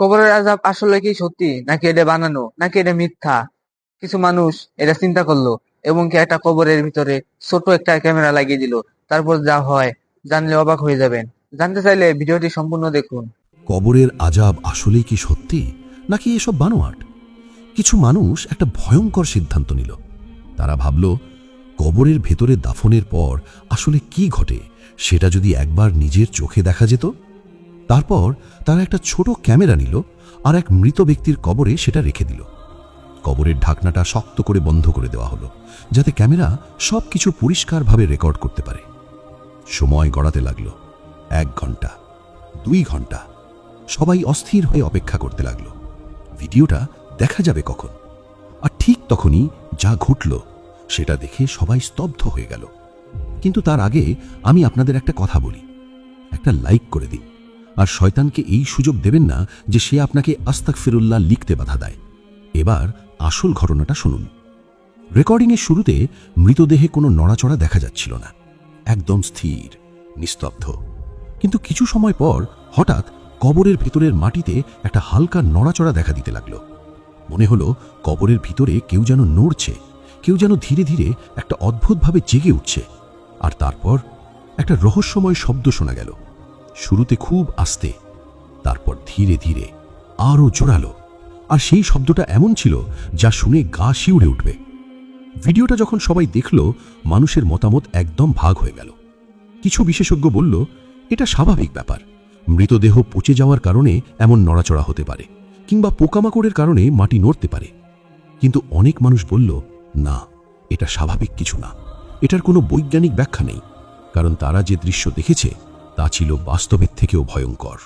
কবরের আজাব আসলে কি সত্যি? নাকি এটা বানানো? নাকি এটা মিথ্যা? কিছু মানুষ এটা চিন্তা করল এবং কি একটা কবরের ভিতরে ছোট একটা ক্যামেরা লাগিয়ে দিল। তারপর যা হয়, জানলে অবাক হয়ে যাবেন। জানতে চাইলে ভিডিওটি সম্পূর্ণ দেখুন। কবরের আজাব আসলেই কি সত্যি? নাকি এসব বানোয়াট? কিছু মানুষ একটা ভয়ঙ্কর সিদ্ধান্ত নিল। তারা ভাবল, কবরের ভেতরে দাফনের পর আসলে কি ঘটে? সেটা যদি একবার নিজের চোখে দেখা যেত? তারপর তারা একটা ছোট ক্যামেরা নিল আর এক মৃত ব্যক্তির কবরে সেটা রেখে দিল। কবরের ঢাকনাটা শক্ত করে বন্ধ করে দেওয়া হলো, যাতে ক্যামেরা সব কিছু পরিষ্কারভাবে রেকর্ড করতে পারে। সময় গড়াতে লাগল, এক ঘণ্টা, দুই ঘণ্টা। সবাই অস্থির হয়ে অপেক্ষা করতে লাগল। ভিডিওটা দেখা যাবে কখন। আর ঠিক তখনই যা ঘটল, সেটা দেখে সবাই স্তব্ধ হয়ে গেল। কিন্তু তার আগে আমি আপনাদের একটা কথা বলি। একটা লাইক করে দিন। আর শয়তানকে এই সুযোগ দেবেন না যে সে আপনাকে আস্তাক ফিরুল্লাহ লিখতে বাধা দেয়। এবার আসল ঘটনাটা শুনুন। রেকর্ডিংয়ের শুরুতে মৃতদেহে কোনো নড়াচড়া দেখা যাচ্ছিল না। একদম স্থির, নিস্তব্ধ। কিন্তু কিছু সময় পর হঠাৎ কবরের ভেতরের মাটিতে একটা হালকা নড়াচড়া দেখা দিতে লাগল। মনে হলো কবরের ভিতরে কেউ যেন নড়ছে, কেউ যেন ধীরে ধীরে একটা অদ্ভুতভাবে জেগে উঠছে। আর তারপর একটা রহস্যময় শব্দ শোনা গেল। শুরুতে খুব আস্তে, তারপর ধীরে ধীরে আরও জোরালো। আর সেই শব্দটা এমন ছিল যা শুনে গা শিউড়ে উঠবে। ভিডিওটা যখন সবাই দেখল, মানুষের মতামত একদম ভাগ হয়ে গেল। কিছু বিশেষজ্ঞ বলল, এটা স্বাভাবিক ব্যাপার। মৃতদেহ পচে যাওয়ার কারণে এমন নড়াচড়া হতে পারে, কিংবা পোকামাকড়ের কারণে মাটি নড়তে পারে। কিন্তু অনেক মানুষ বলল, না, এটা স্বাভাবিক কিছু না। এটার কোনো বৈজ্ঞানিক ব্যাখ্যা নেই। কারণ তারা যে দৃশ্য দেখেছে তা ছিল বাস্তবের থেকেও ভয়ঙ্কর।